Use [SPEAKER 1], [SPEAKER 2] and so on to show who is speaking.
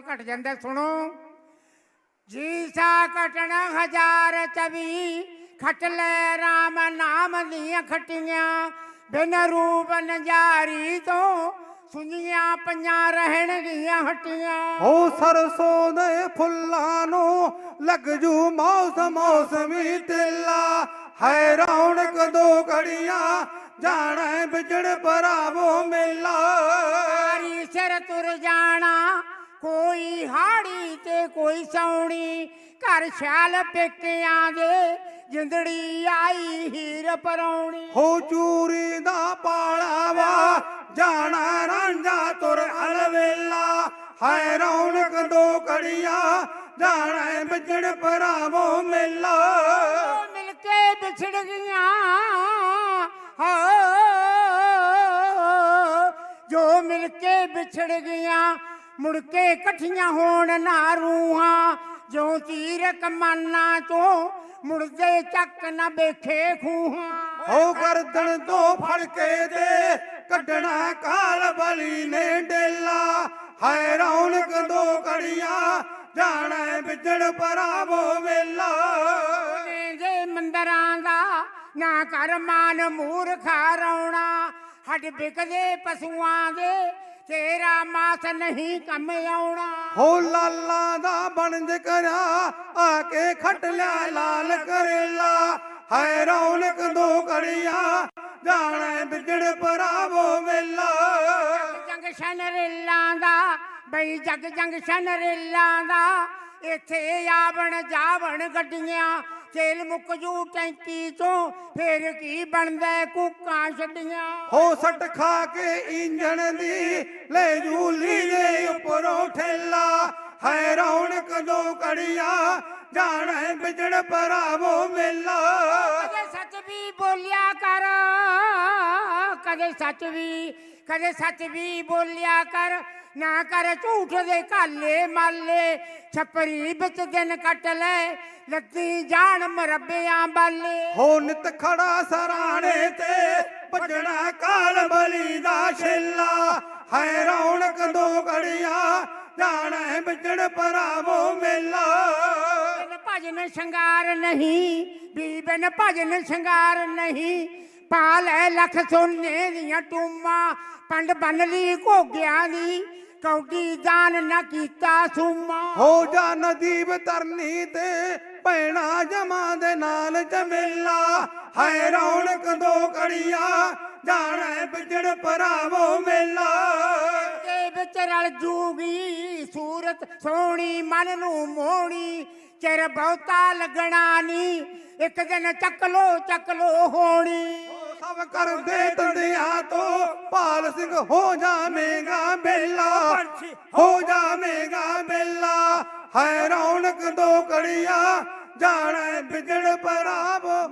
[SPEAKER 1] ਘਟ ਜਾਂਦਾ ਸੁਣੋ। ਜੀ ਸਾ ਕਟਣ ਹਜ਼ਾਰ ਚਵੀ ਖਟ ਲੈ RAM ਨਾਮ ਦੀਆਂ ਖਟੀਆਂ। ਬਿਨ ਰੂਪ ਨਜਾਰੀ ਤੋਂ ਸੁਣੀਆਂ ਪੰਜਾਂ ਰਹਿਣਗੀਆਂ ਹਟੀਆਂ।
[SPEAKER 2] ਹੋ ਸਰਸੋਂ ਦੇ ਫੁੱਲਾਂ ਨੂੰ ਲੱਗ ਜੂ ਮੌਸ ਮੌਸਮੀ ਤੇਲਾ। ਹੈ ਰੌਣਕ ਦੋ ਘੜੀਆਂ ਜਾਣਾ ਵਿਜਣ ਭਰਾਵੋ ਮੇਲਾ।
[SPEAKER 1] ਸਾਰੀ ਸਿਰ ਤੁਰ ਜਾਣਾ ਕੋਈ ਹਾੜੀ ਤੇ ਕੋਈ ਸੌਣੀ ਘਰ ਛਾਲ ਪੇਕਿਆਂ ਦੇ ਜਿੰਦੜੀ ਆਈ ਹੀਰ ਪਰੌਣੀ।
[SPEAKER 2] ਹੋ ਚੂਰੀ ਦਾ ਪਾਲਾਵਾ ਜਾਣਾ ਰਾਂਝਾ ਤੁਰ ਅਲਵੇਲਾ। ਹੈ ਰੌਣਕ ਦੋ ਘੜੀਆਂ ਜਾਣਾ ਵਿਜਣ ਭਰਾਵੋ ਮੇਲਾ।
[SPEAKER 1] ਮਿਲ ਕੇ ਵਿਛੜ ਗਈਆਂ ਹੋ। ਜੋ ਮਿਲ ਕੇ ਵਿਛੜ ਗਈਆਂ ਮੁੜ ਕੇ ਇਕੱਠੀਆਂ ਹੋਣ ਨਾ ਰੂਹਾਂ ਜੋ ਤੀਰ ਕਮਾਨਾਂ ਤੋਂ ਮੁੜਦੇ ਚੱਕ ਨਾ ਵੇਖੇ ਖੂਹਾਂ।
[SPEAKER 2] ਹੋ ਗਰਦਨ ਤੋਂ ਫੜ ਕੇ ਤੇ ਕੱਢਣਾ ਕਾਲ ਬਲੀ ਨੇ ਡੇਲਾ। ਹੈ ਰੌਣਕ ਦੋ ਘੜੀਆਂ ਜਾਣਾ ਵਿਜੜ ਪਰਾਵੋ ਵੇਲਾ।
[SPEAKER 1] ਜੇ ਮੰਦਰਾਂ ਦਾ ਨਾ ਕਰ ਮਾਨ ਮੂਰਖਾ ਰੌਣਾ ਹੱਡ ਵਿਕਦੇ ਪਸ਼ੂਆਂ ਦੇ ਤੇਰਾ ਮਾਸ ਨਹੀਂ ਕੰਮ ਆਉਣਾ।
[SPEAKER 2] ਹੋ ਲਾਲਾ ਦਾ ਬਣਜ ਕਰਿਆ ਆ ਕੇ ਖਟ ਲਿਆ ਲਾਲ ਕਰੇਲਾ। ਹੈ ਰੌਣਕ ਦੋ ਘੜੀਆਂ ਜਾਣਾ ਵਿਜੜ ਪਰਾਵੋ ਵੇਲਾ।
[SPEAKER 1] ਜੰਗ ਸ਼ਨਰੇਲਾਂ ਦਾ ਬਈ ਜਗ ਜੰਗ ਸ਼ਨਰੇਲਾਂ ਦਾ ਇੱਥੇ ਆਵਣ ਜਾਵਣ ਗੱਡੀਆਂ ਤੇਲ ਮੁੱਕ ਜੂ ਟੈਂਕੀ ਤੋਂ ਫੇਰ ਕੀ ਬਣਦਾ ਕੁੱਕਾਂ ਛੱਡੀਆਂ?
[SPEAKER 2] ਹੋ ਸੱਟ ਖਾ ਕੇ ਇੰਜਣ ਦੀ ਲੈ ਜੂਲੀ ਦੇ ਉੱਪਰੋਂ ਠੇਲਾ। ਹੈ ਰੌਣਕ ਦੋ ਕੜੀਆਂ ਜਾਣਾ ਵਿਜੜ ਪਰਾਵੋ ਮੇਲਾ।
[SPEAKER 1] ਕਦੇ ਸੱਚ ਵੀ ਬੋਲਿਆ ਕਰ ਕਦੇ ਸੱਚ ਵੀ ਕਦੇ ਸੱਚ ਵੀ ਬੋਲਿਆ ਕਰ। ਨਾ ਕਰ ਝੂਠ ਦੇ ਕਾਲੇ ਮਾਲੇ। ਛਪਰੀ ਵਿੱਚ ਦਿਨ ਕੱਟ ਲੈ ਲੱਤੀ ਜਾਣ ਮਰੱਬਿਆਂ ਬਾਲੇ।
[SPEAKER 2] ਹੋ ਨਿਤ ਖੜਾ ਸਰਾਣੇ ਤੇ ਭਜਣਾ ਕਾਲ ਬਲੀ ਦਾ ਛੇਲਾ। ਹੈ ਰੌਣਕ ਦੋ ਕੜੀਆਂ ਜਾਣਾ ਵਿਜੜ ਪਰਾਵੋ ਮੇਲਾ।
[SPEAKER 1] ਭਜਨ ਸ਼ਿੰਗਾਰ ਨਹੀਂ ਵੀ ਬਿਨ ਭਜਨ ਸ਼ਿੰਗਾਰ ਨਹੀਂ ਪਾ ਲੈ ਲੱਖ ਸੋਨੇ ਦੀਆਂ ਟੂਮਾਂ। ਪੰਡ ਬੰਨ ਲਈ ਘੋਗਿਆਂ ਦੀ ਕੌਡੀ ਦਾਨ ਨਾ ਕੀਤਾ ਸੂਮਾ।
[SPEAKER 2] ਹੋ ਜਾ ਨਦੀਬ ਤਰਨੀ ਤੇ ਭੈਣਾ ਜਮਾ ਦੇ ਨਾਲ ਜਮੇਲਾ ਹੈ ਰੌਣਕ ਦੋ ਕੜੀਆਂ ਜਾਣਾ ਵਿਜੜ ਪਰਾਵੋ ਮੇਲਾ।
[SPEAKER 1] ਦੇ ਵਿੱਚ ਰਲ ਜੂਗੀ ਸੂਰਤ ਸੋਹਣੀ ਮਨ ਨੂੰ ਮੋਹਣੀ ਚਿਰ ਬਹੁਤਾ ਲੱਗਣਾ ਨਹੀਂ ਇੱਕ ਦਿਨ ਚੱਕ ਲੋ ਚੱਕ ਲੋ ਹੋਣੀ।
[SPEAKER 2] ਸਭ ਕਰਦੇ ਤੰਦਿਆਂ ਤੋਂ ਪਾਲ ਸਿੰਘ ਹੋ ਜਾਵੇਂਗਾ ਬੇਲਾ। ਹੋ ਜਾਵੇਂਗਾ ਬੇਲਾ। ਹੈ ਰੌਣਕ ਦੋ ਕੜੀਆਂ ਜਾਣਾ ਵਿਜੜ ਪਰਾਵੋ